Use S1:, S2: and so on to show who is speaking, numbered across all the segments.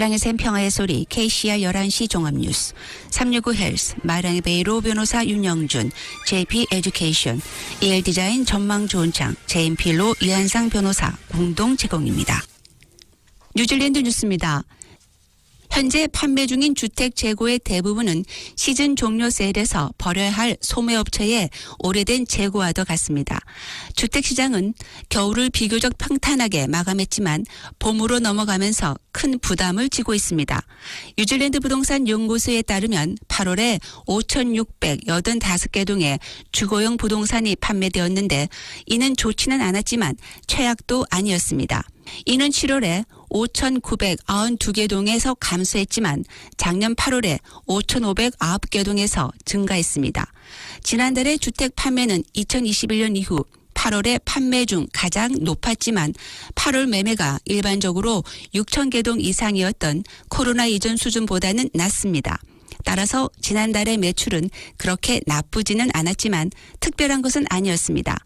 S1: 사랑의 샘 평화의 소리 KCR 11시 종합뉴스 365 헬스 마랑의 베이 로 변호사 윤영준 JP 에듀케이션 EL 디자인 전망 좋은 창 JMP로 이한상 변호사 공동 제공입니다. 뉴질랜드 뉴스입니다. 현재 판매 중인 주택 재고의 대부분은 시즌 종료 세일에서 버려야 할 소매업체의 오래된 재고와도 같습니다. 주택 시장은 겨울을 비교적 평탄하게 마감했지만 봄으로 넘어가면서 큰 부담을 지고 있습니다. 뉴질랜드 부동산 연구소에 따르면 8월에 5,685개 동의 주거용 부동산이 판매되었는데 이는 좋지는 않았지만 최악도 아니었습니다. 이는 7월에 5,992개 동에서 감소했지만 작년 8월에 5,509개 동에서 증가했습니다. 지난달의 주택 판매는 2021년 이후 8월에 판매 중 가장 높았지만 8월 매매가 일반적으로 6천 개동 이상이었던 코로나 이전 수준보다는 낮습니다. 따라서 지난달의 매출은 그렇게 나쁘지는 않았지만 특별한 것은 아니었습니다.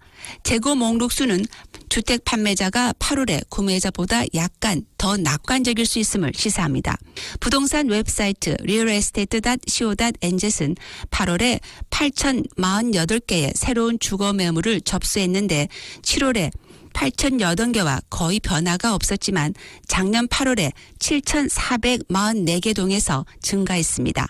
S1: 재고 목록 수는 주택 판매자가 8월에 구매자보다 약간 더 낙관적일 수 있음을 시사합니다. 부동산 웹사이트 realestate.co.nz은 8월에 8,048개의 새로운 주거 매물을 접수했는데 7월에 8,008개와 거의 변화가 없었지만 작년 8월에 7,444개 동에서 증가했습니다.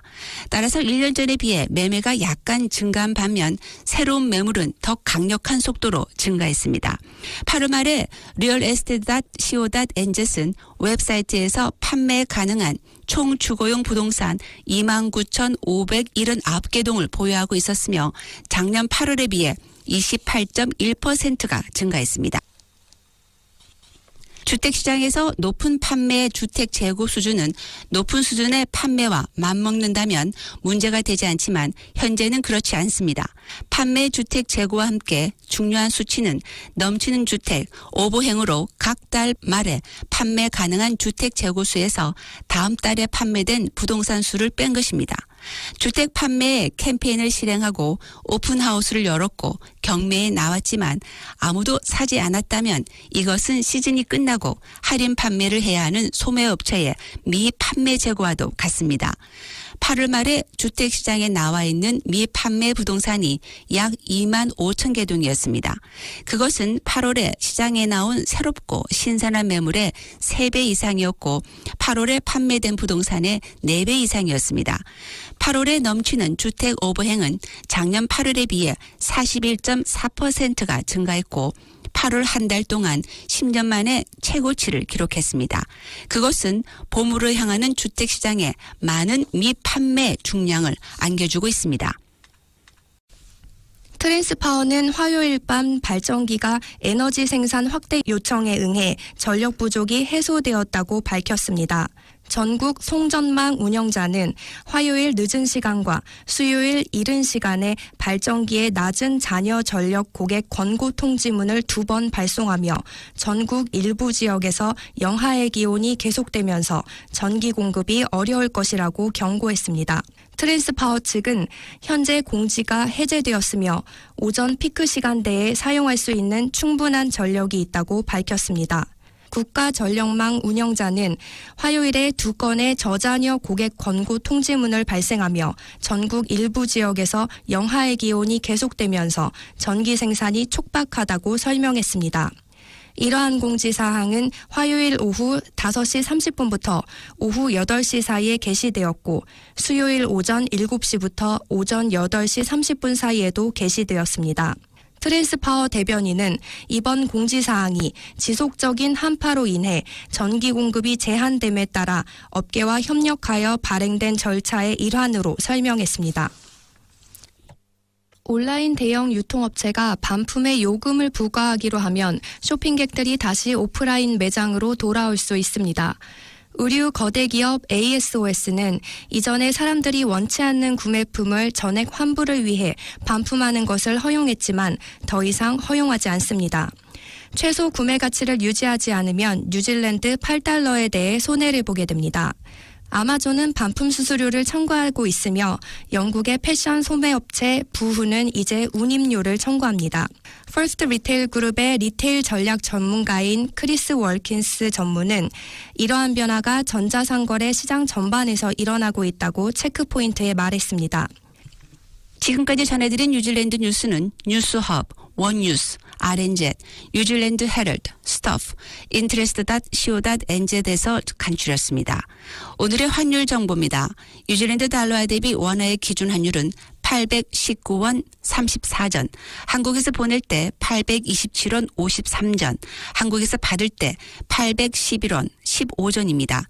S1: 따라서 1년 전에 비해 매매가 약간 증가한 반면 새로운 매물은 더 강력한 속도로 증가했습니다. 8월 말에 realestate.co.nz은 웹사이트에서 판매 가능한 총 주거용 부동산 29,579개 동을 보유하고 있었으며 작년 8월에 비해 28.1%가 증가했습니다. 주택시장에서 높은 판매 주택 재고 수준은 높은 수준의 판매와 맞먹는다면 문제가 되지 않지만 현재는 그렇지 않습니다. 판매 주택 재고와 함께 중요한 수치는 넘치는 주택 오보행으로 각 달 말에 판매 가능한 주택 재고 수에서 다음 달에 판매된 부동산 수를 뺀 것입니다. 주택 판매 캠페인을 실행하고 오픈하우스를 열었고 경매에 나왔지만 아무도 사지 않았다면 이것은 시즌이 끝나고 할인 판매를 해야 하는 소매업체의 미판매 재고와도 같습니다. 8월 말에 주택시장에 나와 있는 미판매 부동산이 약 2만 5천 개 동이었습니다. 그것은 8월에 시장에 나온 새롭고 신선한 매물의 3배 이상이었고 8월에 판매된 부동산의 4배 이상이었습니다. 8월에 넘치는 주택 오버행은 작년 8월에 비해 41.4%가 증가했고 8월 한 달 동안 10년 만에 최고치를 기록했습니다. 그것은 봄으로 향하는 주택 시장에 많은 미판매 중량을 안겨주고 있습니다.
S2: 트랜스파워는 화요일 밤 발전기가 에너지 생산 확대 요청에 응해 전력 부족이 해소되었다고 밝혔습니다. 전국 송전망 운영자는 화요일 늦은 시간과 수요일 이른 시간에 발전기의 낮은 잔여 전력 고객 권고 통지문을 두 번 발송하며 전국 일부 지역에서 영하의 기온이 계속되면서 전기 공급이 어려울 것이라고 경고했습니다. 트랜스파워 측은 현재 공지가 해제되었으며 오전 피크 시간대에 사용할 수 있는 충분한 전력이 있다고 밝혔습니다. 국가 전력망 운영자는 화요일에 두 건의 저자녀 고객 권고 통지문을 발생하며 전국 일부 지역에서 영하의 기온이 계속되면서 전기 생산이 촉박하다고 설명했습니다. 이러한 공지 사항은 화요일 오후 5시 30분부터 오후 8시 사이에 게시되었고 수요일 오전 7시부터 오전 8시 30분 사이에도 게시되었습니다. 트랜스 파워 대변인은 이번 공지사항이 지속적인 한파로 인해 전기 공급이 제한됨에 따라 업계와 협력하여 발행된 절차의 일환으로 설명했습니다. 온라인 대형 유통업체가 반품에 요금을 부과하기로 하면 쇼핑객들이 다시 오프라인 매장으로 돌아올 수 있습니다. 의류 거대 기업 ASOS는 이전에 사람들이 원치 않는 구매품을 전액 환불을 위해 반품하는 것을 허용했지만 더 이상 허용하지 않습니다. 최소 구매 가치를 유지하지 않으면 뉴질랜드 8달러에 대해 손해를 보게 됩니다. 아마존은 반품 수수료를 청구하고 있으며 영국의 패션 소매업체 부후는 이제 운임료를 청구합니다. 퍼스트 리테일 그룹의 리테일 전략 전문가인 크리스 월킨스 전무는 이러한 변화가 전자상거래 시장 전반에서 일어나고 있다고 체크포인트에 말했습니다.
S1: 지금까지 전해드린 뉴질랜드 뉴스는 뉴스허브, 원뉴스, RNZ, 뉴질랜드 헤럴드, 스터프, 인트레스트.co.nz에서 간추렸습니다. 오늘의 환율 정보입니다. 뉴질랜드 달러화 대비 원화의 기준 환율은 819원 34전, 한국에서 보낼 때 827원 53전, 한국에서 받을 때 811원 15전입니다.